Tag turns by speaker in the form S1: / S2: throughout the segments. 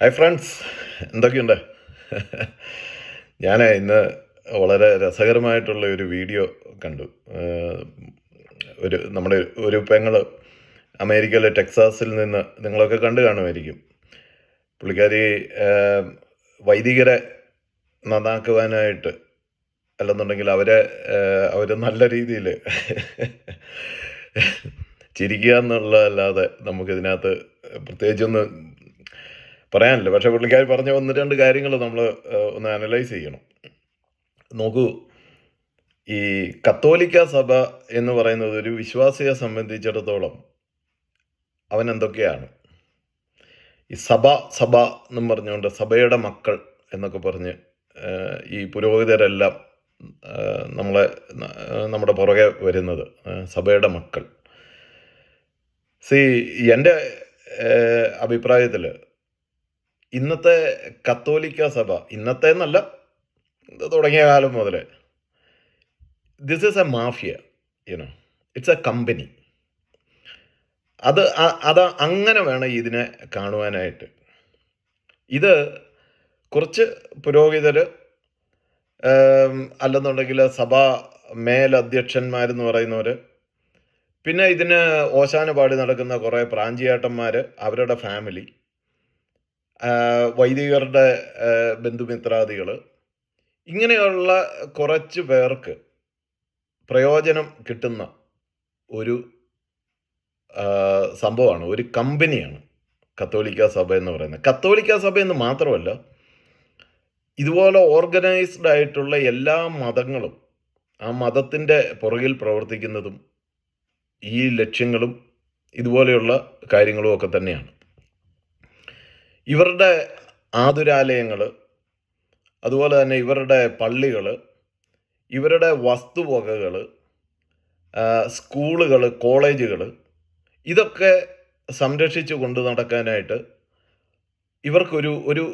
S1: Hi friends എന്തൊക്കെയുണ്ട്? ഞാൻ ഇന്ന് വളരെ രസകരമായിട്ടുള്ള ഒരു വീഡിയോ കണ്ടു. ഒരു നമ്മുടെ ഒരു പെങ്ങൾ അമേരിക്കയിലെ ടെക്സാസിൽ നിന്ന് നിങ്ങളൊക്കെ കണ്ടു കാണുമായിരിക്കും. പുള്ളിക്കാരി വൈദികരെ നന്നാക്കുവാനായിട്ട് അല്ലെന്നുണ്ടെങ്കിൽ അവരെ അവർ നല്ല രീതിയിൽ ചിരിക്കുക എന്നുള്ളതല്ലാതെ നമുക്കിതിനകത്ത് പ്രത്യേകിച്ചൊന്ന് പറയാനില്ല. പക്ഷെ പുള്ളിക്കാർ പറഞ്ഞ ഒന്ന് രണ്ട് കാര്യങ്ങൾ നമ്മൾ ഒന്ന് അനലൈസ് ചെയ്യണം. നോക്കൂ ഈ കത്തോലിക്ക സഭ എന്ന് പറയുന്നത് ഒരു വിശ്വാസിയെ സംബന്ധിച്ചിടത്തോളം അവൻ എന്തൊക്കെയാണ്? ഈ സഭ സഭ എന്നും പറഞ്ഞുകൊണ്ട് സഭയുടെ മക്കൾ എന്നൊക്കെ പറഞ്ഞ് ഈ പുരോഹിതരെല്ലാം നമ്മളെ നമ്മുടെ പുറകെ വരുന്നത് സഭയുടെ മക്കൾ. സി എന്റെ അഭിപ്രായത്തിൽ ഇന്നത്തെ കത്തോലിക്ക സഭ ഇന്നത്തെ എന്നല്ല തുടങ്ങിയ കാലം മുതൽ this is a mafia you know it's a company അത് അത് അങ്ങനെ വേണം ഇതിനെ കാണുവാനായിട്ട്. ഇത് കുറച്ച് പുരോഹിതർ അല്ലെന്നുണ്ടെങ്കിൽ സഭാ മേലധ്യക്ഷന്മാരെന്ന് പറയുന്നവർ പിന്നെ ഇതിന് ഓശാന പാടി നടക്കുന്ന കുറേ പ്രാഞ്ചിയേട്ടന്മാർ അവരുടെ ഫാമിലി. വൈദികരുടെ ബന്ധുമിത്രാദികൾ ഇങ്ങനെയുള്ള കുറച്ച് പേർക്ക് പ്രയോജനം കിട്ടുന്ന ഒരു സംഭവമാണ്. ഒരു കമ്പനിയാണ് കത്തോലിക്ക സഭ എന്ന് പറയുന്നത്. കത്തോലിക്ക സഭ എന്ന് മാത്രമല്ല ഇതുപോലെ ഓർഗനൈസ്ഡ് ആയിട്ടുള്ള എല്ലാ മതങ്ങളും ആ മതത്തിന്റെ പുറകിൽ പ്രവർത്തിക്കുന്നതും ഈ ലക്ഷ്യങ്ങളും ഇതുപോലെയുള്ള കാര്യങ്ങളും ഒക്കെ തന്നെയാണ്. ഇവരുടെ ആതുരാലയങ്ങൾ അതുപോലെ തന്നെ ഇവരുടെ പള്ളികൾ ഇവരുടെ വസ്തുവകകൾ സ്കൂളുകൾ കോളേജുകൾ ഇതൊക്കെ സംരക്ഷിച്ചു കൊണ്ടു നടക്കാനായിട്ട് ഇവർക്കൊരു ഒരു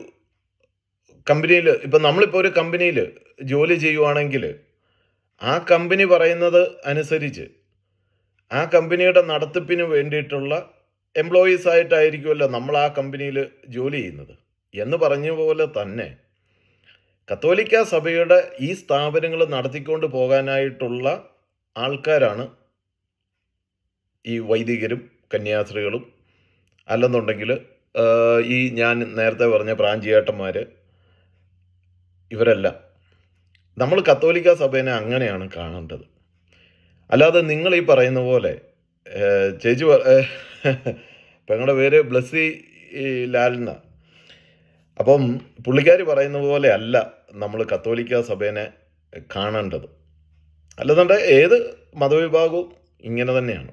S1: കമ്പനിയിൽ ഇപ്പം നമ്മളിപ്പോൾ ഒരു കമ്പനിയിൽ ജോലി ചെയ്യുവാണെങ്കിൽ ആ കമ്പനി പറയുന്നത് അനുസരിച്ച് ആ കമ്പനിയുടെ നടത്തിപ്പിന് വേണ്ടിയിട്ടുള്ള എംപ്ലോയീസ് ആയിട്ടായിരിക്കുമല്ലോ നമ്മൾ ആ കമ്പനിയിൽ ജോലി ചെയ്യുന്നത്. എന്ന് പറഞ്ഞ പോലെ തന്നെ കത്തോലിക്ക സഭയുടെ ഈ സ്ഥാപനങ്ങൾ നടത്തിക്കൊണ്ട് പോകാനായിട്ടുള്ള ആൾക്കാരാണ് ഈ വൈദികരും കന്യാസ്ത്രീകളും. അല്ലെന്നുണ്ടെങ്കിൽ ഈ ഞാൻ നേരത്തെ പറഞ്ഞ പ്രാഞ്ചിയേട്ടന്മാർ ഇവരെല്ലാം. നമ്മൾ കത്തോലിക്ക സഭേനെ അങ്ങനെയാണ് കാണേണ്ടത്. അല്ലാതെ നിങ്ങൾ ഈ പറയുന്ന പോലെ ചേച്ചി പെങ്ങളുടെ പേര് ബ്ലസ്സി ലാലിന. അപ്പം പുള്ളിക്കാരി പറയുന്ന പോലെ അല്ല നമ്മൾ കത്തോലിക്ക സഭേനെ കാണേണ്ടത്. അല്ലെന്നുണ്ട് ഏത് മതവിഭാഗവും ഇങ്ങനെ തന്നെയാണ്.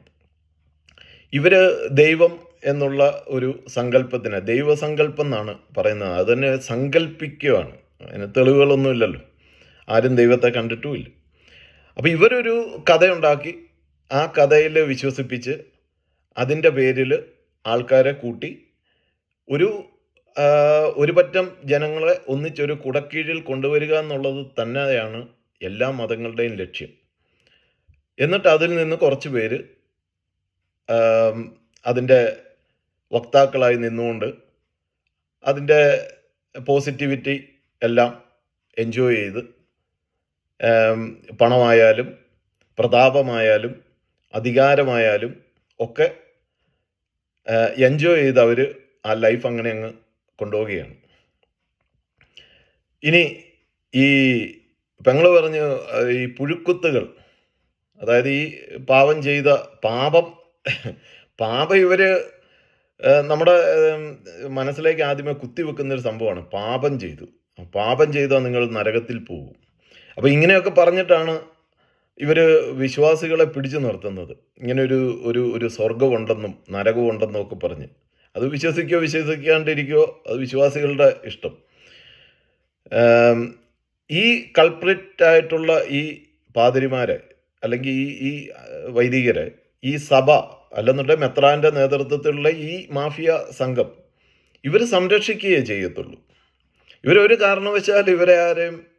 S1: ഇവർ ദൈവം എന്നുള്ള ഒരു സങ്കല്പത്തിന് ദൈവസങ്കല്പം എന്നാണ് പറയുന്നത്. അതിനെ സങ്കല്പിക്കുകയാണ് അതിന് തെളിവുകളൊന്നും ഇല്ലല്ലോ. ആരും ദൈവത്തെ കണ്ടിട്ടുമില്ല അപ്പോൾ ഇവരൊരു കഥയുണ്ടാക്കി ആ കഥയിൽ വിശ്വസിപ്പിച്ച് അതിന്റെ പേരിൽ ആൾക്കാരെ കൂട്ടി ഒരു ഒരു പറ്റം ജനങ്ങളെ ഒന്നിച്ചൊരു കുടക്കീഴിൽ കൊണ്ടുവരിക എന്നുള്ളത് തന്നെയാണ് എല്ലാ മതങ്ങളുടെയും ലക്ഷ്യം. എന്നിട്ട് അതിൽ നിന്ന് കുറച്ച് പേര് അതിന്റെ വക്താക്കളായി നിന്നുകൊണ്ട് അതിന്റെ പോസിറ്റിവിറ്റി എല്ലാം എൻജോയ് ചെയ്ത് പണമായാലും പ്രതാപമായാലും അധികാരമായാലും ഒക്കെ എൻജോയ് ചെയ്ത് അവർ ആ ലൈഫ് അങ്ങനെ അങ്ങ് കൊണ്ടുപോവുകയാണ്. ഇനി ഈ പെങ്ങൾ പറഞ്ഞു ഈ പുഴുക്കുത്തുകൾ അതായത് ഈ പാപം ചെയ്ത പാപം പാപം ഇവർ നമ്മുടെ മനസ്സിലേക്ക് ആദ്യമേ കുത്തിവെക്കുന്ന ഒരു സംഭവമാണ്. പാപം ചെയ്തു. പാപം ചെയ്താൽ നിങ്ങൾ നരകത്തിൽ പോകും. അപ്പോൾ ഇങ്ങനെയൊക്കെ പറഞ്ഞിട്ടാണ് ഇവർ വിശ്വാസികളെ പിടിച്ചു നിർത്തുന്നത്. ഇങ്ങനൊരു ഒരു ഒരു സ്വർഗമുണ്ടെന്നും നരകമുണ്ടെന്നും ഒക്കെ പറഞ്ഞ്. അത് വിശ്വസിക്കോ വിശ്വസിക്കാണ്ടിരിക്കോ അത് വിശ്വാസികളുടെ ഇഷ്ടം. ഈ കൾപ്രിറ്റ് ആയിട്ടുള്ള ഈ പാതിരിമാരെ അല്ലെങ്കിൽ ഈ ഈ വൈദികരെ ഈ സഭ അല്ലെന്നുണ്ടെങ്കിൽ മെത്രാന്റെ നേതൃത്വത്തിലുള്ള ഈ മാഫിയ സംഘം ഇവർ സംരക്ഷിക്കുകയേ ചെയ്യത്തുള്ളൂ. ഇവരൊരു കാരണവശാൽ ഇവരെ ആരെയും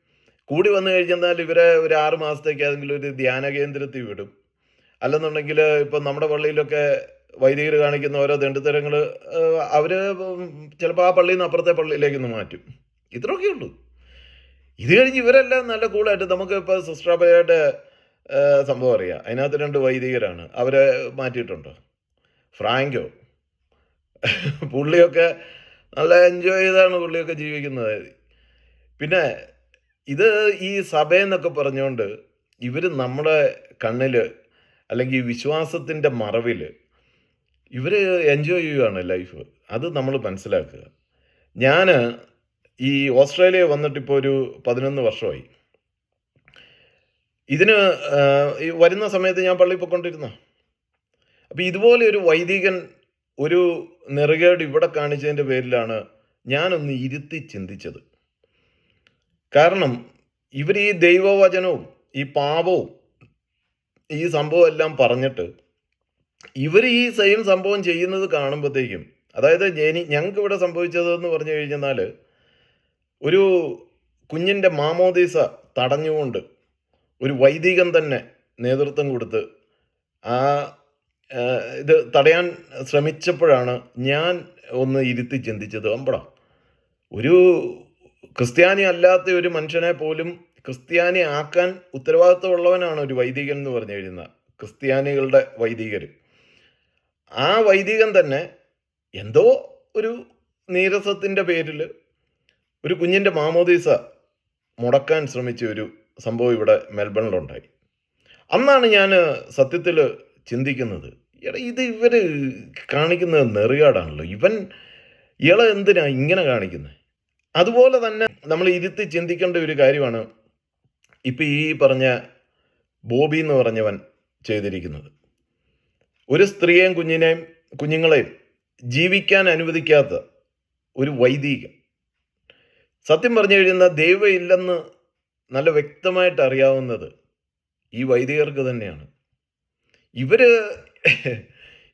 S1: കൂടി വന്നു കഴിഞ്ഞാൽ ഇവരെ ഒരു ആറ് മാസത്തേക്ക് ഏതെങ്കിലും ഒരു ധ്യാന കേന്ദ്രത്തിൽ വിടും. അല്ലെന്നുണ്ടെങ്കിൽ ഇപ്പം നമ്മുടെ പള്ളിയിലൊക്കെ വൈദികർ കാണിക്കുന്ന ഓരോ ദണ്ഡുതരങ്ങൾ അവർ ചിലപ്പോൾ ആ പള്ളിയിൽ നിന്ന് അപ്പുറത്തെ പള്ളിയിലേക്കൊന്ന് മാറ്റും. ഇത്രയൊക്കെ ഉള്ളൂ. ഇത് കഴിഞ്ഞ് ഇവരെല്ലാം നല്ല കൂളായിട്ട് നമുക്ക് ഇപ്പോൾ സിസ്റ്റർബയുടെ സംഭവം അറിയാം. അതിനകത്ത് രണ്ട് വൈദികരാണ്. അവരെ മാറ്റിയിട്ടുണ്ടോ? ഫ്രാങ്കോ? പുള്ളിയൊക്കെ നല്ല എൻജോയ് ചെയ്താണ് പുള്ളിയൊക്കെ ജീവിക്കുന്നത്. പിന്നെ ഇത് ഈ സഭ സഭയെന്നൊക്കെ പറഞ്ഞുകൊണ്ട് ഇവർ നമ്മുടെ കണ്ണിൽ അല്ലെങ്കിൽ വിശ്വാസത്തിന്റെ മറവിൽ ഇവർ എൻജോയ് ചെയ്യുകയാണ് ലൈഫ്. അത് നമ്മൾ മനസ്സിലാക്കുക. ഞാൻ ഈ ഓസ്ട്രേലിയ വന്നിട്ടിപ്പോൾ ഒരു പതിനൊന്ന് വർഷമായി. ഇതിന് വരുന്ന സമയത്ത് ഞാൻ പള്ളി പോയിക്കൊണ്ടിരുന്ന അപ്പോൾ ഇതുപോലെ ഒരു വൈദികൻ ഒരു നെറുകേട് ഇവിടെ കാണിച്ചതിന്റെ പേരിലാണ് ഞാനൊന്ന് ഇരുത്തി ചിന്തിച്ചത്. കാരണം ഇവർ ഈ ദൈവവചനവും ഈ പാപവും ഈ സംഭവം എല്ലാം പറഞ്ഞിട്ട് ഇവർ ഈ സെയിം സംഭവം ചെയ്യുന്നത് കാണുമ്പോഴത്തേക്കും അതായത് ജനി ഞങ്ങൾക്ക് ഇവിടെ സംഭവിച്ചതെന്ന് പറഞ്ഞു കഴിഞ്ഞാൽ ഒരു കുഞ്ഞിന്റെ മാമോദീസ തടഞ്ഞുകൊണ്ട് ഒരു വൈദികൻ തന്നെ നേതൃത്വം കൊടുത്ത് ആ, ഇത് തടയാൻ ശ്രമിച്ചപ്പോഴാണ് ഞാൻ ഒന്ന് ഇരുത്തി ചിന്തിച്ചത്. അമ്പട ഒരു ക്രിസ്ത്യാനി അല്ലാത്ത ഒരു മനുഷ്യനെ പോലും ക്രിസ്ത്യാനി ആക്കാൻ ഉത്തരവാദിത്തമുള്ളവനാണ് ഒരു വൈദികൻ എന്ന് പറഞ്ഞു കഴിയുന്ന ക്രിസ്ത്യാനികളുടെ വൈദികർ ആ വൈദികൻ തന്നെ എന്തോ ഒരു നീരസത്തിന്റെ പേരിൽ ഒരു കുഞ്ഞിന്റെ മാമോദീസ മുടക്കാൻ ശ്രമിച്ച ഒരു സംഭവം ഇവിടെ മെൽബണിലുണ്ടായി. അന്നാണ് ഞാൻ സത്യത്തിൽ ചിന്തിക്കുന്നത് എടാ ഇത് ഇവർ കാണിക്കുന്നത് നെറുകാടാണല്ലോ. ഇവൻ ഇയാളെ എന്തിനാ ഇങ്ങനെ കാണിക്കുന്നത് അതുപോലെ തന്നെ നമ്മൾ ഇരുത്തി ചിന്തിക്കേണ്ട ഒരു കാര്യമാണ് ഇപ്പം ഈ പറഞ്ഞ ബോബി എന്ന് പറഞ്ഞവൻ ചെയ്തിരിക്കുന്നത്. ഒരു സ്ത്രീയെയും കുഞ്ഞിനെയും കുഞ്ഞുങ്ങളെയും ജീവിക്കാൻ അനുവദിക്കാത്ത ഒരു വൈദികൻ സത്യം പറഞ്ഞു കഴിയുന്ന ദൈവം ഇല്ലെന്ന് നല്ല വ്യക്തമായിട്ട് അറിയാവുന്നത് ഈ വൈദികർക്ക് തന്നെയാണ്. ഇവർ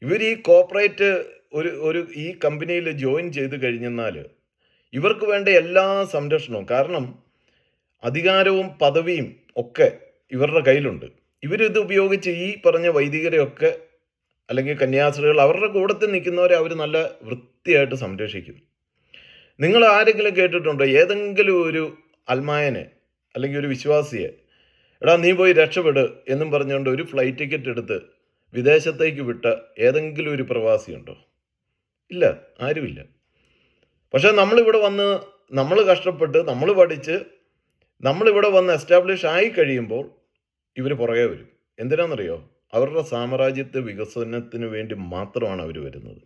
S1: ഇവർ ഈ കോപ്പറേറ്റ് ഒരു ഒരു ഈ കമ്പനിയിൽ ജോയിൻ ചെയ്ത് കഴിഞ്ഞെന്നാൽ ഇവർക്ക് വേണ്ട എല്ലാ സംരക്ഷണവും കാരണം അധികാരവും പദവിയും ഒക്കെ ഇവരുടെ കയ്യിലുണ്ട്. ഇവരിത് ഉപയോഗിച്ച് ഈ പറഞ്ഞ വൈദികരെയൊക്കെ അല്ലെങ്കിൽ കന്യാസ്ത്രീകൾ അവരുടെ കൂടത്തിൽ നിൽക്കുന്നവരെ അവർ നല്ല വൃത്തിയായിട്ട് സംരക്ഷിക്കും. നിങ്ങൾ ആരെങ്കിലും കേട്ടിട്ടുണ്ടോ? ഏതെങ്കിലും ഒരു അൽമായനെ അല്ലെങ്കിൽ ഒരു വിശ്വാസിയെ എടാ നീ പോയി രക്ഷപ്പെട് എന്നും പറഞ്ഞുകൊണ്ട് ഒരു ഫ്ലൈറ്റ് ടിക്കറ്റ് എടുത്ത് വിദേശത്തേക്ക് വിട്ട ഏതെങ്കിലും ഒരു പ്രവാസിയുണ്ടോ? ഇല്ല ആരുമില്ല. പക്ഷേ നമ്മളിവിടെ വന്ന് നമ്മൾ കഷ്ടപ്പെട്ട് നമ്മൾ പഠിച്ച് നമ്മളിവിടെ വന്ന് എസ്റ്റാബ്ലിഷ് ആയി കഴിയുമ്പോൾ ഇവർ പുറകെ വരും. എന്തിനാണെന്നറിയോ അവരുടെ സാമ്രാജ്യത്തെ വികസനത്തിന് വേണ്ടി മാത്രമാണ് അവർ വരുന്നത്.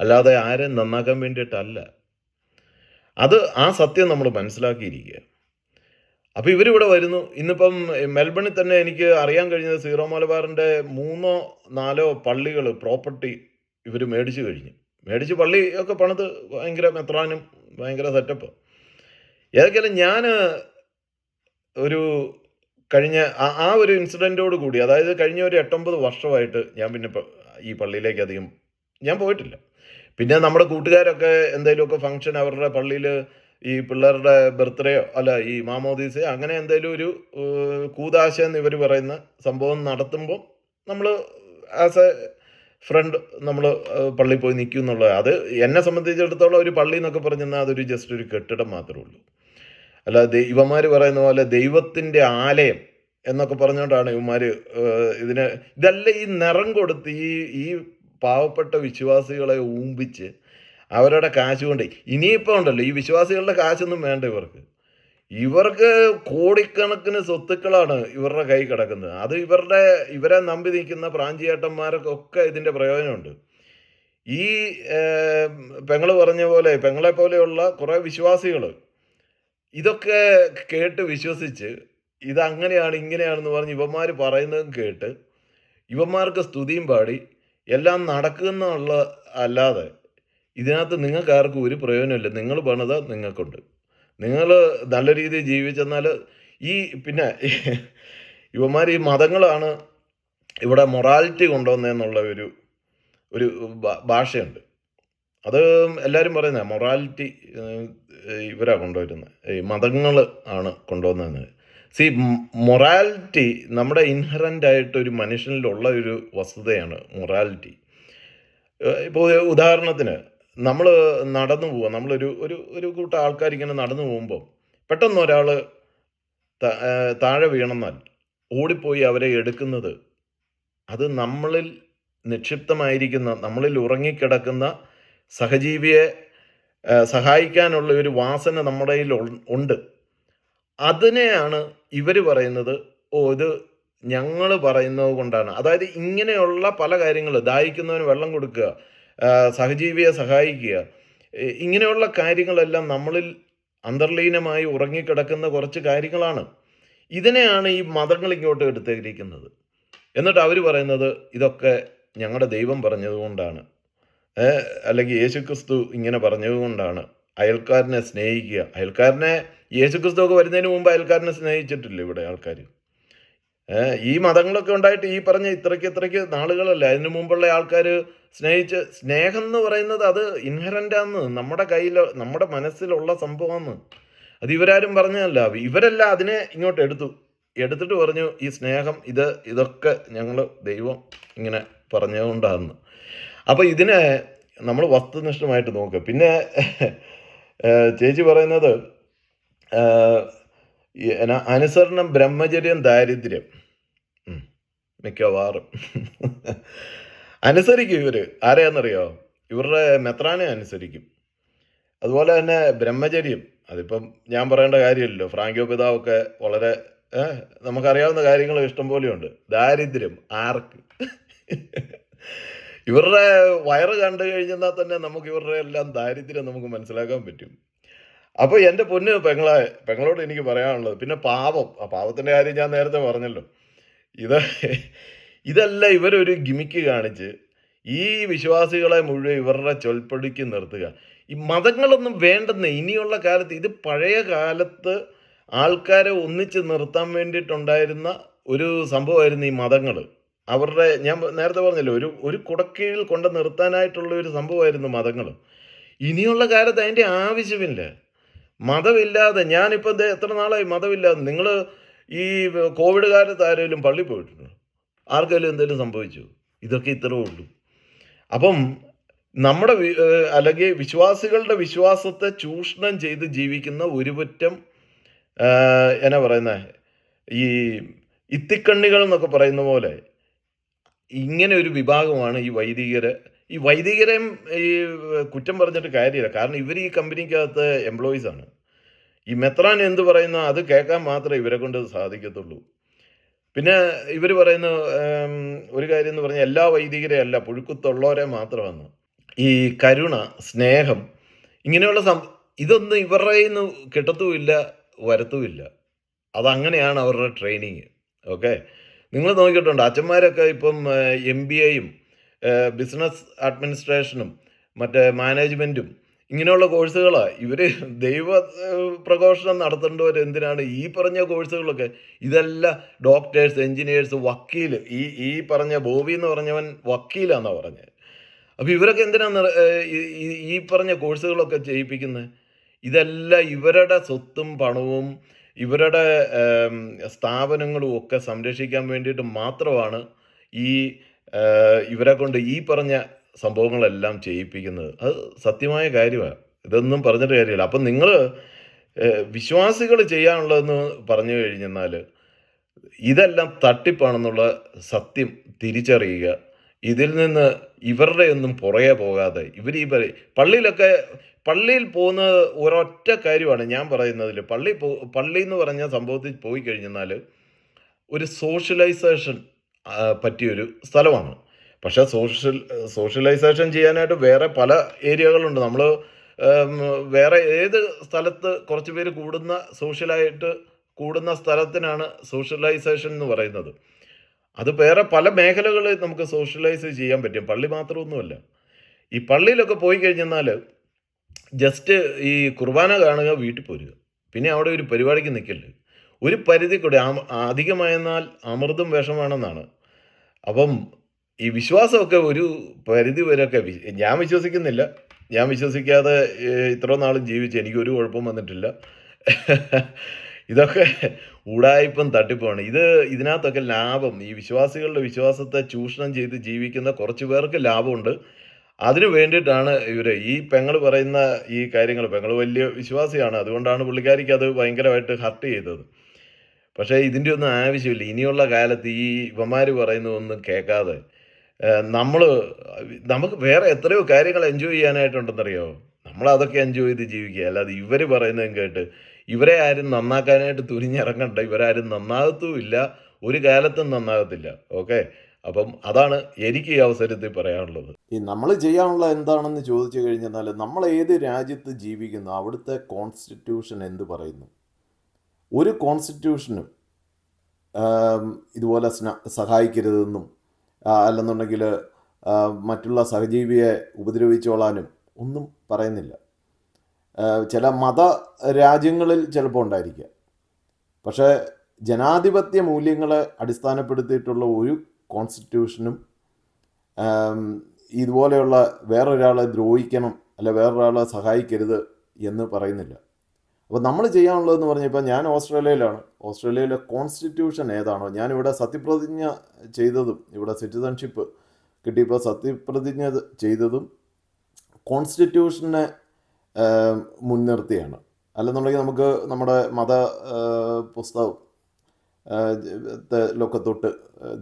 S1: അല്ലാതെ ആരെ നന്നാക്കാൻ വേണ്ടിയിട്ടല്ല. അത് ആ സത്യം നമ്മൾ മനസ്സിലാക്കിയിരിക്കുക. അപ്പോൾ ഇവരിവിടെ വരുന്നു. ഇന്നിപ്പം മെൽബണിൽ തന്നെ എനിക്ക് അറിയാൻ കഴിഞ്ഞത് സീറോ മലബാറിന്റെ മൂന്നോ നാലോ പള്ളികൾ പ്രോപ്പർട്ടി ഇവർ മേടിച്ചു കഴിഞ്ഞു. മേടിച്ച് പള്ളി ഒക്കെ പണിത് ഭയങ്കര മെത്രാനും ഭയങ്കര സെറ്റപ്പ്. ഏതൊക്കെയാലും ഞാൻ ഒരു കഴിഞ്ഞ ആ- ഒരു ഇൻസിഡന്റോട് കൂടി അതായത് കഴിഞ്ഞ ഒരു എട്ടൊമ്പത് വർഷമായിട്ട് ഞാൻ പിന്നെ ഈ പള്ളിയിലേക്ക് അധികം ഞാൻ പോയിട്ടില്ല. പിന്നെ നമ്മുടെ കൂട്ടുകാരൊക്കെ എന്തെങ്കിലുമൊക്കെ ഫംഗ്ഷൻ അവരുടെ പള്ളിയിൽ ഈ പിള്ളേരുടെ ബർത്ത്ഡേയോ അല്ല ഈ മാമോദീസയോ അങ്ങനെ എന്തെങ്കിലും ഒരു കൂതാശ എന്ന് ഇവർ പറയുന്ന സംഭവം നടത്തുമ്പോൾ നമ്മൾ ആസ് എ ഫ്രണ്ട് നമ്മൾ പള്ളിയിൽ പോയി നിൽക്കും എന്നുള്ളത്. അത് എന്നെ സംബന്ധിച്ചിടത്തോളം ഒരു പള്ളി എന്നൊക്കെ പറഞ്ഞാൽ അതൊരു ജസ്റ്റ് ഒരു കെട്ടിടം മാത്രമേ ഉള്ളൂ. അല്ല ഇവന്മാർ പറയുന്ന പോലെ ദൈവത്തിന്റെ ആലയം എന്നൊക്കെ പറഞ്ഞുകൊണ്ടാണ് ഇവന്മാർ ഇതിന് ഇതല്ല ഈ നിറം കൊടുത്ത് ഈ ഈ പാവപ്പെട്ട വിശ്വാസികളെ ഊമ്പിച്ച് അവരുടെ കാശ് കൊണ്ട് ഇനിയിപ്പോൾ ഉണ്ടല്ലോ ഈ വിശ്വാസികളുടെ കാശൊന്നും വേണ്ട ഇവർക്ക്. ഇവർക്ക് കോടിക്കണക്കിന് സ്വത്തുക്കളാണ് ഇവരുടെ കൈ കിടക്കുന്നത്. അത് ഇവരുടെ ഇവരെ നമ്പി നിൽക്കുന്ന പ്രാഞ്ചിയേട്ടന്മാർക്കൊക്കെ ഇതിന്റെ പ്രയോജനമുണ്ട്. ഈ പെങ്ങൾ പറഞ്ഞ പോലെ പെങ്ങളെ പോലെയുള്ള കുറേ വിശ്വാസികൾ ഇതൊക്കെ കേട്ട് വിശ്വസിച്ച് ഇതങ്ങനെയാണ് ഇങ്ങനെയാണെന്ന് പറഞ്ഞ് ഇവന്മാർ പറയുന്നതും കേട്ട് ഇവന്മാർക്ക് സ്തുതിയും പാടി എല്ലാം നടക്കുന്നുള്ള അല്ലാതെ ഇതിനകത്ത് നിങ്ങൾക്ക് ആർക്കും ഒരു പ്രയോജനമില്ല. നിങ്ങൾ പണിത നിങ്ങൾക്കുണ്ട്. നിങ്ങൾ നല്ല രീതിയിൽ ജീവിച്ചെന്നാൽ ഈ പിന്നെ ഇവന്മാർ ഈ മതങ്ങളാണ് ഇവിടെ മൊറാലിറ്റി കൊണ്ടുവന്നതെന്നുള്ള ഒരു ഒരു ഭാഷയുണ്ട്. അത് എല്ലാവരും പറയുന്നത് മൊറാലിറ്റി ഇവരാണ് കൊണ്ടുവരുന്നത്. ഈ മതങ്ങൾ ആണ് കൊണ്ടുവന്നത് സി മൊറാലിറ്റി നമ്മുടെ ഇൻഹറന്റ് ആയിട്ട് ഒരു മനുഷ്യനിലുള്ള ഒരു വസ്തുതയാണ് മൊറാലിറ്റി. ഇപ്പോൾ ഉദാഹരണത്തിന് നമ്മൾ നടന്നു പോവുക നമ്മളൊരു ഒരു ഒരു കൂട്ടം ആൾക്കാരിങ്ങനെ നടന്നു പോകുമ്പോൾ പെട്ടെന്ന് ഒരാൾ താഴെ വീണെന്നാൽ ഓടിപ്പോയി അവരെ എടുക്കുന്നത് അത് നമ്മളിൽ നിക്ഷിപ്തമായിരിക്കുന്ന നമ്മളിൽ ഉറങ്ങിക്കിടക്കുന്ന സഹജീവിയെ സഹായിക്കാനുള്ള ഒരു വാസന നമ്മുടെ ഉണ്ട്. അതിനെയാണ് ഇവർ പറയുന്നത് ഓ ഇത് ഞങ്ങൾ പറയുന്നത് കൊണ്ടാണ്. അതായത് ഇങ്ങനെയുള്ള പല കാര്യങ്ങൾ ദാഹിക്കുന്നവന് വെള്ളം കൊടുക്കുക സഹജീവിയെ സഹായിക്കുക. ഇങ്ങനെയുള്ള കാര്യങ്ങളെല്ലാം നമ്മളിൽ അന്തർലീനമായി ഉറങ്ങിക്കിടക്കുന്ന കുറച്ച് കാര്യങ്ങളാണ്. ഇതിനെയാണ് ഈ മതങ്ങൾ ഇങ്ങോട്ട് എടുത്തിരിക്കുന്നത്. എന്നിട്ട് അവർ പറയുന്നത് ഇതൊക്കെ ഞങ്ങളുടെ ദൈവം പറഞ്ഞതുകൊണ്ടാണ്. അല്ലെങ്കിൽ യേശുക്രിസ്തു ഇങ്ങനെ പറഞ്ഞതുകൊണ്ടാണ്. അയൽക്കാരനെ സ്നേഹിക്കുക. അയൽക്കാരനെ യേശുക്രിസ്തു ഒക്കെ വരുന്നതിന് മുമ്പ് അയൽക്കാരനെ സ്നേഹിച്ചിട്ടില്ല ഇവിടെ ആൾക്കാർ ഈ മതങ്ങളൊക്കെ ഉണ്ടായിട്ട് ഈ പറഞ്ഞ ഇത്രയ്ക്ക് ഇത്രയ്ക്ക് നാളുകളല്ല? അതിന് മുമ്പുള്ള ആൾക്കാർ സ്നേഹിച്ച് സ്നേഹം എന്ന് പറയുന്നത് അത് ഇൻഹറന്റാന്ന് നമ്മുടെ കയ്യിൽ നമ്മുടെ മനസ്സിലുള്ള സംഭവമാണ് അത് ഇവരാരും പറഞ്ഞതല്ല. ഇവരെല്ലാം അതിനെ ഇങ്ങോട്ട് എടുത്തു. എടുത്തിട്ട് പറഞ്ഞു ഈ സ്നേഹം ഇത് ഇതൊക്കെ ഞങ്ങൾ ദൈവം ഇങ്ങനെ പറഞ്ഞതുകൊണ്ടാന്ന്. അപ്പോൾ ഇതിനെ നമ്മൾ വസ്തുനിഷ്ഠമായിട്ട് നോക്കുക. പിന്നെ ചേച്ചി പറയുന്നത് അനുസരണം ബ്രഹ്മചര്യം ദാരിദ്ര്യം. മിക്കവാറും. അനുസരിക്കും ഇവർ ആരെയാണെന്നറിയോ? ഇവരുടെ മെത്രാനെ അനുസരിക്കും. അതുപോലെ തന്നെ ബ്രഹ്മചര്യം. അതിപ്പം ഞാൻ പറയേണ്ട കാര്യമില്ലല്ലോ. ഫ്രാങ്കോ പിതാവൊക്കെ വളരെ നമുക്കറിയാവുന്ന കാര്യങ്ങൾ ഇഷ്ടംപോലെയുണ്ട് ദാരിദ്ര്യം ആർക്ക്? ഇവരുടെ വയറ് കണ്ടു കഴിഞ്ഞാൽ തന്നെ നമുക്ക് ഇവരുടെ എല്ലാം ദാരിദ്ര്യം നമുക്ക് മനസ്സിലാക്കാൻ പറ്റും. അപ്പോൾ എന്റെ പൊന്ന് പെങ്ങളെ പെങ്ങളോട് എനിക്ക് പറയാനുള്ളത് പിന്നെ പാവം. ആ പാവത്തിന്റെ കാര്യം ഞാൻ നേരത്തെ പറഞ്ഞല്ലോ. ഇത് ഇതല്ല ഇവരൊരു ഗിമിക്ക് കാണിച്ച് ഈ വിശ്വാസികളെ മുഴുവൻ ഇവരുടെ ചൊൽപ്പടിക്ക് നിർത്തുക. ഈ മതങ്ങളൊന്നും വേണ്ടെന്ന് ഇനിയുള്ള കാലത്ത് ഇത് പഴയ കാലത്ത് ആൾക്കാരെ ഒന്നിച്ച് നിർത്താൻ വേണ്ടിയിട്ടുണ്ടായിരുന്ന ഒരു സംഭവമായിരുന്നു ഈ മതങ്ങൾ അവരുടെ ഞാൻ നേരത്തെ പറഞ്ഞല്ലോ ഒരു ഒരു കുടക്കീഴിൽ കൊണ്ട് നിർത്താനായിട്ടുള്ള ഒരു സംഭവമായിരുന്നു മതങ്ങൾ ഇനിയുള്ള കാലത്ത് അതിന്റെ ആവശ്യമില്ല. മതമില്ലാതെ ഞാനിപ്പോൾ എത്ര നാളായി മതമില്ലാതെ നിങ്ങൾ ഈ കോവിഡ് കാലത്ത് ആരെങ്കിലും പള്ളി പോയിട്ടുണ്ടോ? ആർക്കെങ്കിലും എന്തെങ്കിലും സംഭവിച്ചു. ഇതൊക്കെ ഇത്രേ ഉള്ളൂ. അപ്പം നമ്മുടെ അല്ലെങ്കിൽ വിശ്വാസികളുടെ വിശ്വാസത്തെ ചൂഷണം ചെയ്ത് ജീവിക്കുന്ന ഒരുപറ്റം എന്നാ പറയുന്നത് ഈ ഇത്തിക്കണ്ണികൾ എന്നൊക്കെ പറയുന്ന പോലെ ഇങ്ങനെ ഒരു വിഭാഗമാണ് ഈ വൈദികര്. ഈ വൈദികരെയും ഈ കുറ്റം പറഞ്ഞിട്ട് കാര്യമില്ല. കാരണം ഇവർ ഈ കമ്പനിക്കകത്ത് എംപ്ലോയീസ് ആണ്. ഈ മെത്രാൻ എന്ത് പറയുന്ന അത് കേൾക്കാൻ മാത്രമേ ഇവരെ കൊണ്ട് സാധിക്കത്തുള്ളൂ. പിന്നെ ഇവർ പറയുന്ന ഒരു കാര്യം എന്ന് പറഞ്ഞാൽ എല്ലാ വൈദികരെ അല്ല പുഴുക്കുത്തുള്ളവരെ മാത്രമാണ്. ഈ കരുണ സ്നേഹം ഇങ്ങനെയുള്ള സം ഇതൊന്നും ഇവരുടെ നിന്ന് കിട്ടത്തുമില്ല വരത്തുമില്ല. അതങ്ങനെയാണ് അവരുടെ ട്രെയിനിങ്. ഓക്കെ? നിങ്ങൾ നോക്കിയിട്ടുണ്ട് അച്ഛന്മാരൊക്കെ ഇപ്പം എം ബി എയും ബിസിനസ് അഡ്മിനിസ്ട്രേഷനും മറ്റേ മാനേജ്മെന്റും ഇങ്ങനെയുള്ള കോഴ്സുകളാണ് ഇവർ ദൈവ പ്രഘോഷണം നടത്തേണ്ടവർ എന്തിനാണ്? ഈ പറഞ്ഞ കോഴ്സുകളൊക്കെ ഇതെല്ലാം ഡോക്ടേഴ്സ് എഞ്ചിനീയേഴ്സ് വക്കീൽ ഈ ഈ പറഞ്ഞ ബോബി എന്ന് പറഞ്ഞവൻ വക്കീലാന്നാണ് പറഞ്ഞത് അപ്പോൾ ഇവരൊക്കെ എന്തിനാണ് ഈ പറഞ്ഞ കോഴ്സുകളൊക്കെ ചെയ്യിപ്പിക്കുന്നത് ഇതെല്ലാം ഇവരുടെ സ്വത്തും പണവും ഇവരുടെ സ്ഥാപനങ്ങളും ഒക്കെ സംരക്ഷിക്കാൻ വേണ്ടിയിട്ട് മാത്രമാണ് ഈ ഇവരെ കൊണ്ട് ഈ പറഞ്ഞ സംഭവങ്ങളെല്ലാം ചെയ്യിപ്പിക്കുന്നത്. അത് സത്യമായ കാര്യമാണ്. ഇതൊന്നും പറഞ്ഞിട്ട് കാര്യമില്ല. അപ്പം നിങ്ങൾ വിശ്വാസികൾ ചെയ്യാനുള്ളതെന്ന് പറഞ്ഞു കഴിഞ്ഞെന്നാൽ ഇതെല്ലാം തട്ടിപ്പാണെന്നുള്ള സത്യം തിരിച്ചറിയുക. ഇതിൽ നിന്ന് ഇവരുടെ ഒന്നും പുറകെ പോകാതെ ഇവർ ഈ പറ- പള്ളിയിലൊക്കെ പള്ളിയിൽ പോകുന്ന ഒരൊറ്റ കാര്യമാണ് ഞാൻ പറയുന്നതിൽ പള്ളി പോ പള്ളി എന്ന് പറഞ്ഞ സംഭവത്തിൽ പോയി കഴിഞ്ഞെന്നാൽ ഒരു സോഷ്യലൈസേഷൻ പറ്റിയൊരു സ്ഥലമാണ്. പക്ഷേ സോഷ്യൽ സോഷ്യലൈസേഷൻ ചെയ്യാനായിട്ട് വേറെ പല ഏരിയകളുണ്ട്. നമ്മൾ വേറെ ഏത് സ്ഥലത്ത് കുറച്ച് പേര് കൂടുന്ന സോഷ്യലായിട്ട് കൂടുന്ന സ്ഥലത്തിനാണ് സോഷ്യലൈസേഷൻ എന്ന് പറയുന്നത്. അത് വേറെ പല മേഖലകളിൽ നമുക്ക് സോഷ്യലൈസ് ചെയ്യാൻ പറ്റും. പള്ളി മാത്രമൊന്നുമല്ല. ഈ പള്ളിയിലൊക്കെ പോയി കഴിഞ്ഞെന്നാൽ ജസ്റ്റ് ഈ കുർബാന കാണുക വീട്ടിൽ പോരുക. പിന്നെ അവിടെ ഒരു പരിപാടിക്ക് നിൽക്കല്ലേ ഒരു പരിധി കൂടി അധികമായെന്നാൽ അമൃതും വിഷമാണെന്നാണ്. അപ്പം ഈ വിശ്വാസമൊക്കെ ഒരു പരിധി വരെയൊക്കെ ഞാൻ വിശ്വസിക്കുന്നില്ല. ഞാൻ വിശ്വസിക്കാതെ ഇത്ര നാളും ജീവിച്ച് എനിക്കൊരു കുഴപ്പം വന്നിട്ടില്ല. ഇതൊക്കെ ഉടായ്പം തട്ടിപ്പാണ് ഇത് ഇതിനകത്തൊക്കെ ലാഭം ഈ വിശ്വാസികളുടെ വിശ്വാസത്തെ ചൂഷണം ചെയ്ത് ജീവിക്കുന്ന കുറച്ച് പേർക്ക് ലാഭമുണ്ട്. അതിനു വേണ്ടിയിട്ടാണ് ഇവർ ഈ പെങ്ങൾ പറയുന്ന ഈ കാര്യങ്ങൾ. പെങ്ങൾ വലിയ വിശ്വാസിയാണ്. അതുകൊണ്ടാണ് പുള്ളിക്കാരിക്ക് അത് ഭയങ്കരമായിട്ട് ഹർട്ട് ചെയ്തത്. പക്ഷേ ഇതിന്റെ ഒന്നും ആവശ്യമില്ല. ഇനിയുള്ള കാലത്ത് ഈ ഇവന്മാർ പറയുന്നതൊന്നും കേൾക്കാതെ നമ്മൾ നമുക്ക് വേറെ എത്രയോ കാര്യങ്ങൾ എൻജോയ് ചെയ്യാനായിട്ടുണ്ടെന്നറിയോ? നമ്മൾ അതൊക്കെ എൻജോയ് ചെയ്ത് ജീവിക്കുക. അല്ലാതെ ഇവർ പറയുന്നതും കേട്ട് ഇവരെ ആരും നന്നാക്കാനായിട്ട് തുനിഞ്ഞിറങ്ങണ്ട. ഇവരാരും നന്നാകത്തുമില്ല. ഒരു കാലത്തും നന്നാകത്തില്ല. ഓക്കെ? അപ്പം അതാണ് എനിക്ക് ഈ അവസരത്തിൽ പറയാനുള്ളത്.
S2: ഈ നമ്മൾ ചെയ്യാനുള്ള എന്താണെന്ന് ചോദിച്ചു കഴിഞ്ഞാൽ നമ്മൾ ഏത് രാജ്യത്ത് ജീവിക്കുന്നു അവിടുത്തെ കോൺസ്റ്റിറ്റ്യൂഷൻ എന്ത് പറയുന്നു? ഒരു കോൺസ്റ്റിറ്റ്യൂഷനും ഇതുപോലെ സഹായിക്കരുതെന്നും അല്ലെന്നുണ്ടെങ്കിൽ മറ്റുള്ള സഹജീവിയെ ഉപദ്രവിച്ചോളാനും ഒന്നും പറയുന്നില്ല. ചില മത രാജ്യങ്ങളിൽ ചിലപ്പോൾ ഉണ്ടായിരിക്കാം. പക്ഷേ ജനാധിപത്യ മൂല്യങ്ങളെ അടിസ്ഥാനപ്പെടുത്തിയിട്ടുള്ള ഒരു കോൺസ്റ്റിറ്റ്യൂഷനും ഇതുപോലെയുള്ള വേറൊരാളെ ദ്രോഹിക്കണം അല്ല വേറൊരാളെ സഹായിക്കരുത് എന്ന് പറയുന്നില്ല. അപ്പോൾ നമ്മൾ ചെയ്യാനുള്ളതെന്ന് പറഞ്ഞാൽ ഇപ്പം ഞാൻ ഓസ്ട്രേലിയയിലാണ്. ഓസ്ട്രേലിയയിലെ കോൺസ്റ്റിറ്റ്യൂഷൻ ഏതാണോ ഞാനിവിടെ സത്യപ്രതിജ്ഞ ചെയ്തതും ഇവിടെ സിറ്റിസൺഷിപ്പ് കിട്ടിയപ്പോൾ സത്യപ്രതിജ്ഞ ചെയ്തതും കോൺസ്റ്റിറ്റ്യൂഷനെ മുൻനിർത്തിയാണ്. അല്ലെന്നുണ്ടെങ്കിൽ നമുക്ക് നമ്മുടെ മത പുസ്തകം ലൊക്കെ തൊട്ട്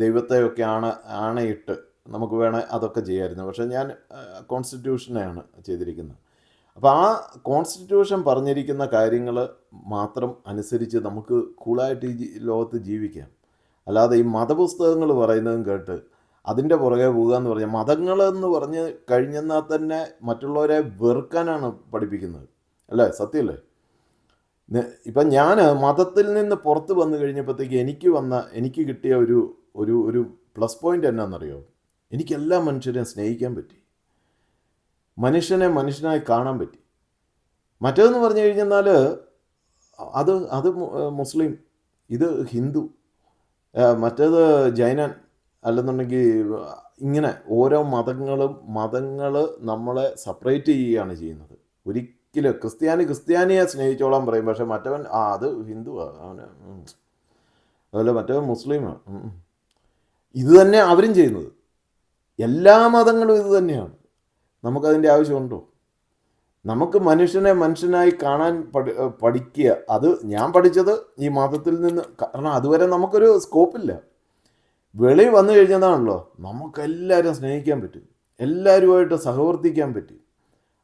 S2: ദൈവത്തെയൊക്കെ ആണ് ആണയിട്ട് നമുക്ക് വേണേൽ അതൊക്കെ ചെയ്യാമായിരുന്നു പക്ഷേ ഞാൻ കോൺസ്റ്റിറ്റ്യൂഷനെയാണ് ചെയ്തിരിക്കുന്നത്. അപ്പോൾ ആ കോൺസ്റ്റിറ്റ്യൂഷൻ പറഞ്ഞിരിക്കുന്ന കാര്യങ്ങൾ മാത്രം അനുസരിച്ച് നമുക്ക് കൂളായിട്ട് ഈ ലോകത്ത് ജീവിക്കാം. അല്ലാതെ ഈ മതപുസ്തകങ്ങൾ പറയുന്നതും കേട്ട് അതിന്റെ പുറകെ പോകുക എന്ന് പറഞ്ഞാൽ മതങ്ങളെന്ന് പറഞ്ഞ് കഴിഞ്ഞെന്നാൽ തന്നെ മറ്റുള്ളവരെ വെറുക്കാനാണ് പഠിപ്പിക്കുന്നത്. അല്ലേ? സത്യമല്ലേ ഇപ്പം ഞാൻ മതത്തിൽ നിന്ന് പുറത്ത് വന്നു കഴിഞ്ഞപ്പോഴത്തേക്ക് എനിക്ക് വന്ന എനിക്ക് കിട്ടിയ ഒരു ഒരു ഒരു പ്ലസ് പോയിന്റ് എന്നാണെന്നറിയോ എനിക്ക് എല്ലാ മനുഷ്യരെയും സ്നേഹിക്കാൻ പറ്റി. മനുഷ്യനെ മനുഷ്യനായി കാണാൻ പറ്റി മറ്റേതെന്ന് പറഞ്ഞു കഴിഞ്ഞാൽ അത് അത് മുസ്ലിം ഇത് ഹിന്ദു മറ്റേത് ജൈനൻ അല്ലെന്നുണ്ടെങ്കിൽ ഇങ്ങനെ ഓരോ മതങ്ങളും മതങ്ങൾ നമ്മളെ സെപ്പറേറ്റ് ചെയ്യുകയാണ് ചെയ്യുന്നത് ഒരിക്കലും ക്രിസ്ത്യാനി ക്രിസ്ത്യാനിയെ സ്നേഹിച്ചോളാൻ പറയും പക്ഷെ മറ്റവൻ ആ അത് ഹിന്ദുവാണ് അവന്. അതുപോലെ മറ്റവൻ മുസ്ലിമാണ്. ഇത് തന്നെ അവരും ചെയ്യുന്നത് എല്ലാ മതങ്ങളും ഇത് തന്നെയാണ് നമുക്കതിന്റെ ആവശ്യമുണ്ടോ? നമുക്ക് മനുഷ്യനെ മനുഷ്യനായി കാണാൻ പഠി പഠിക്കുക. അത് ഞാൻ പഠിച്ചത് ഈ മതത്തിൽ നിന്ന്. കാരണം അതുവരെ നമുക്കൊരു സ്കോപ്പില്ല. വെളി വന്നു കഴിഞ്ഞതാണല്ലോ. നമുക്കെല്ലാവരും സ്നേഹിക്കാൻ പറ്റും. എല്ലാവരുമായിട്ട് സഹവർത്തിക്കാൻ പറ്റും.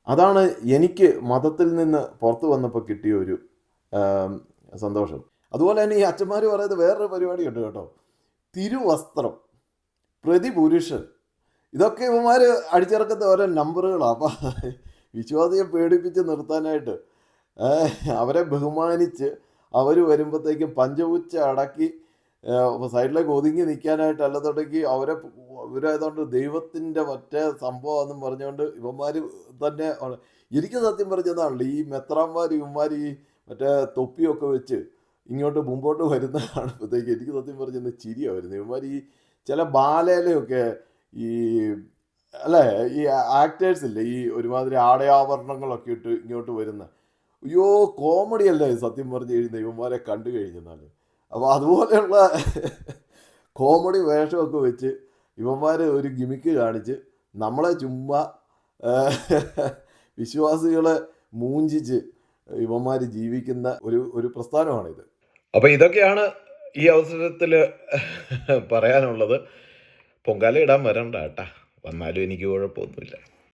S2: അതാണ് എനിക്ക് മതത്തിൽ നിന്ന് പുറത്തു വന്നപ്പോൾ കിട്ടിയ ഒരു സന്തോഷം. അതുപോലെ തന്നെ ഈ അച്ഛന്മാർ പറയുന്നത് വേറൊരു പരിപാടിയുണ്ട് കേട്ടോ. തിരുവസ്ത്രം. പ്രതിപുരുഷൻ. ഇതൊക്കെ ഇവന്മാർ അടിച്ചിറക്കുന്ന ഓരോ നമ്പറുകളാണ് അപ്പം വിശ്വാസിയെ പേടിപ്പിച്ച് നിർത്താനായിട്ട് അവരെ ബഹുമാനിച്ച് അവർ വരുമ്പോഴത്തേക്കും പഞ്ചപുച്ച അടക്കി സൈഡിലേക്ക് ഒതുങ്ങി നിൽക്കാനായിട്ട് അല്ലെന്നുണ്ടെങ്കിൽ അവരെ ഇവരായതുകൊണ്ട് ദൈവത്തിന്റെ മറ്റേ സംഭവമെന്നും പറഞ്ഞുകൊണ്ട് ഇവന്മാർ തന്നെ. എനിക്ക് സത്യം പറഞ്ഞതാണല്ലോ ഈ മെത്രാന്മാർ ഇവന്മാർ ഈ മറ്റേ തൊപ്പിയൊക്കെ വെച്ച് ഇങ്ങോട്ട് മുമ്പോട്ട് വരുന്ന കാണുമ്പോഴത്തേക്ക് എനിക്ക് സത്യം പറഞ്ഞത് ചിരിയാണ് വരുന്നത് ഇവന്മാർ ഈ ചില ബാലയിലൊക്കെ ഈ അല്ലേ ഈ ആക്ടേഴ്സ് ഇല്ലേ ഈ ഒരുമാതിരി ആടയാഭരണങ്ങളൊക്കെ ഇട്ട് ഇങ്ങോട്ട് വരുന്ന. അയ്യോ കോമഡി അല്ലേ സത്യം പറഞ്ഞു കഴിഞ്ഞാൽ ഇവന്മാരെ കണ്ടു കഴിഞ്ഞെന്നാൽ അപ്പോൾ അതുപോലെയുള്ള കോമഡി വേഷമൊക്കെ വെച്ച് ഇവന്മാർ ഒരു ഗിമിക്ക് കാണിച്ച് നമ്മളെ ചുമ്മാ വിശ്വാസികളെ മൂഞ്ചിച്ച് ഇവന്മാർ ജീവിക്കുന്ന ഒരു ഒരു പ്രസ്ഥാനമാണിത്.
S1: അപ്പോൾ ഇതൊക്കെയാണ് ഈ അവസരത്തിൽ പറയാനുള്ളത്. പൊങ്കാല ഇടാൻ വരണ്ട കേട്ടാ. വന്നാലും എനിക്ക് കുഴപ്പമൊന്നുമില്ല.